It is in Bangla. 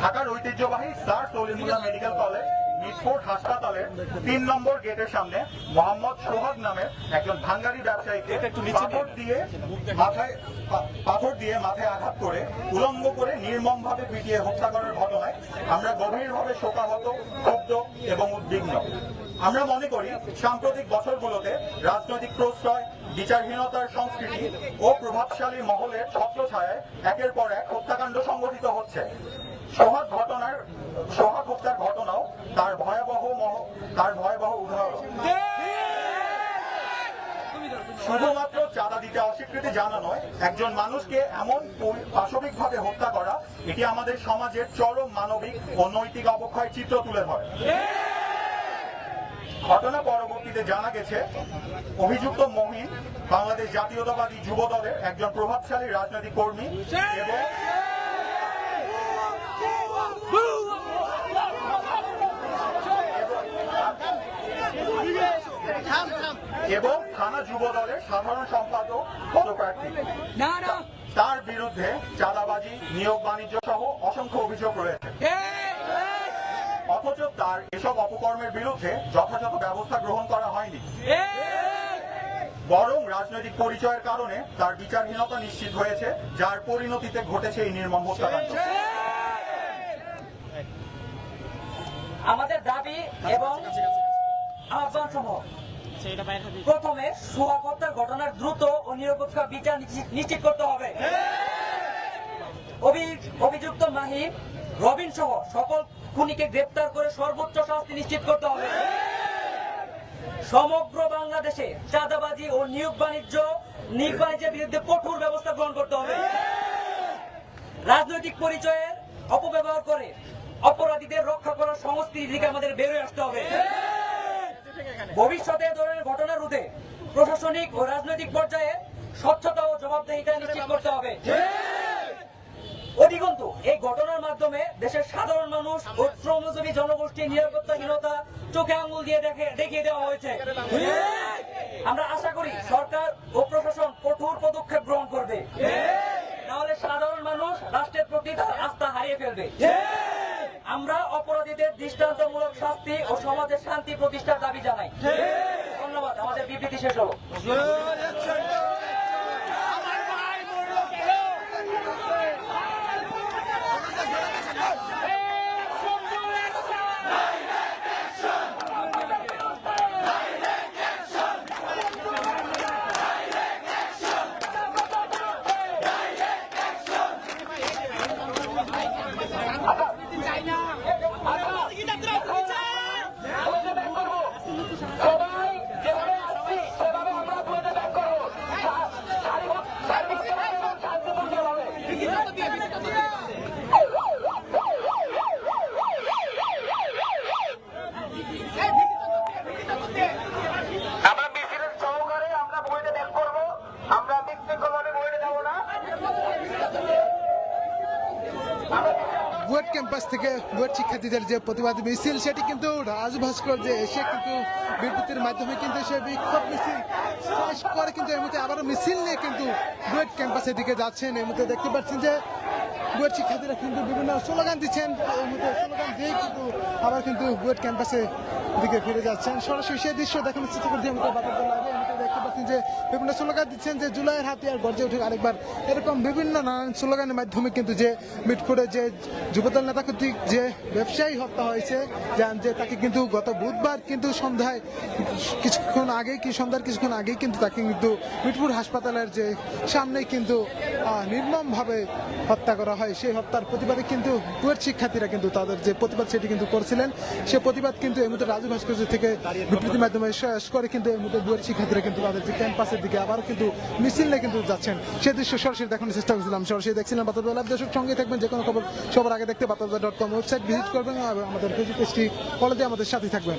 ঢাকার ঐতিহ্যবাহী sir Salimullah medical college Mitford হাসপাতালের তিন নম্বর গেটের সামনে মোহাম্মদ সোহাগ নামের একজন ভাঙ্গারি ব্যবসায়ীকে পাথর দিয়ে মাথায় পাথর দিয়ে মাথায় আঘাত করে উলঙ্গ করে নির্মমভাবে পিটিয়ে হত্যা করার ঘটনায় আমরা গভীরভাবে শোকাহত ক্ষুব্ধ এবং উদ্বিগ্ন। আমরা মনে করি সাম্প্রতিক বছরগুলোতে রাজনৈতিক প্রশ্রয় বিচারহীনতার সংস্কৃতি ও প্রভাবশালী মহলের ছত্রছায়ায় একের পর এক হত্যাকাণ্ড সংঘটিত হচ্ছে। সোহাগ ঘটনার সোহাগ হত্যার ঘটনাও তার ভয়াবহ মহ- তার ভয়াবহ উদাহরণ। শুধুমাত্র চাঁদা দিতে অস্বীকৃতি জানানোয় একজন মানুষকে এমন পাশবিকভাবে হত্যা করা, এটি আমাদের সমাজের চরম মানবিক ও নৈতিক অবক্ষয় চিত্র তুলে ধরে। ঘটনা পরবর্তীতে জানা গেছে, অভিযুক্ত মহিন বাংলাদেশ জাতীয়তাবাদী যুব দলের একজন প্রভাবশালী রাজনৈতিক কর্মী এবং এবং থানা যুব দলের সাধারণ সম্পাদক পদপ্রার্থী। না না তার বিরুদ্ধে চাঁদাবাজি নিয়োগ বাণিজ্য সহ অসংখ্য অভিযোগ রয়েছে। অথচ তার এসব অপকর্মের বিরুদ্ধে যথাযথ ব্যবস্থা গ্রহণ করা হয়নি। বরং রাজনৈতিক পরিচয়ের কারণে তার বিচারহীনতা নিশ্চিত হয়েছে যার পরিণতিতে ঘটেছে এই নির্মম হত্যাকাণ্ড। আমাদের দাবি এবং আহ্বান সমূহ প্রথমে সোহাগ ঘটনার দ্রুত ও নিরপেক্ষ বিচার নিশ্চিত করতে হবে। অভিযুক্ত মাহিম, রবিন সহ সকল খুনিকে গ্রেপ্তার করে সর্বোচ্চ শাস্তি নিশ্চিত করতে হবে। সমগ্র বাংলাদেশে চাঁদাবাজি ও নিয়োগ বাণিজ্য নিয়োগ বাণিজ্যের বিরুদ্ধে কঠোর ব্যবস্থা গ্রহণ করতে হবে। রাজনৈতিক পরিচয়ের অপব্যবহার করে অপরাধীদের রক্ষা করার সংস্কৃতি থেকে আমাদের বেরোয় আসতে হবে। ভবিষ্যতে ধরনের ঘটনা রোধে প্রশাসনিক ও রাজনৈতিক পর্যায়ে স্বচ্ছতা ও জবাবদিহিতা নিশ্চিত করতে হবে। অধিকন্তু এই ঘটনার মাধ্যমে দেশের সাধারণ মানুষ ও শ্রমজীবী জনগোষ্ঠীর নিরাপত্তাহীনতা চোখে আঙ্গুল দিয়ে দেখে দেখিয়ে দেওয়া হয়েছে। আমরা আশা করি সরকার ও প্রশাসন কঠোর পদক্ষেপ গ্রহণ করবে। নাহলে সাধারণ মানুষ রাষ্ট্রের প্রতি তার আস্থা হারিয়ে ফেলবে। আমরা অপরাধীদের দৃষ্টান্তমূলক শাস্তি ও সমাজের শান্তি প্রতিষ্ঠার দাবি জানাই। ধন্যবাদ আমাদের বিবৃতি শেষ হলো। বুয়েট ক্যাম্পাস থেকে বুয়েট শিক্ষার্থীদের যে প্রতিবাদ মিছিল, সেটি কিন্তু রাজভাস্কর যে এসে কিন্তু বিবৃতির মাধ্যমে কিন্তু সে বিক্ষোভ মিছিল শেষ করে কিন্তু এই মুহূর্তে আবারও মিছিল নিয়ে কিন্তু বুয়েট ক্যাম্পাসের দিকে যাচ্ছেন। এই দেখতে পাচ্ছেন যে বুয়েট শিক্ষার্থীরা কিন্তু বিভিন্ন স্লোগান দিচ্ছেন এই মুহূর্তে স্লোগান দিয়ে কিন্তু আবার কিন্তু বুয়েট ক্যাম্পাসের দিকে ফিরে যাচ্ছেন। সরাসরি সেই দৃশ্য গত বুধবার কিন্তু সন্ধ্যায় কিছুক্ষণ কি সন্ধ্যার কিছুক্ষণ আগেই কিন্তু তাকে কিন্তু মিটপুর হাসপাতালের যে সামনে কিন্তু নির্মমভাবে হত্যা করা হয়। সেই হত্যার প্রতিবাদে কিন্তু শিক্ষার্থীরা কিন্তু তাদের যে প্রতিবাদ সেটি কিন্তু করছিলেন সে প্রতিবাদ কিন্তু এই মুহূর্তে রাজু ভাস্কর্য থেকে বিবৃতির মাধ্যমে শেষ করে কিন্তু এই মুহূর্তে বুয়ের শিক্ষার্থীরা কিন্তু তাদের যে ক্যাম্পাসের দিকে আবারও কিন্তু মিছিল নিয়ে কিন্তু যাচ্ছেন। সে দৃশ্য সরাসরি দেখানোর চেষ্টা করছিলাম। সরাসরি দেখছিলাম বাতাবি লাভ দর্শক সঙ্গে থাকবেন যে কোনো খবর সবার আগে দেখতে বাতাস ডট কম ওয়েবসাইট ভিজিট করবেন আমাদের ফেসবুক পেজটি ফলো দিয়ে আমাদের সাথে থাকবেন।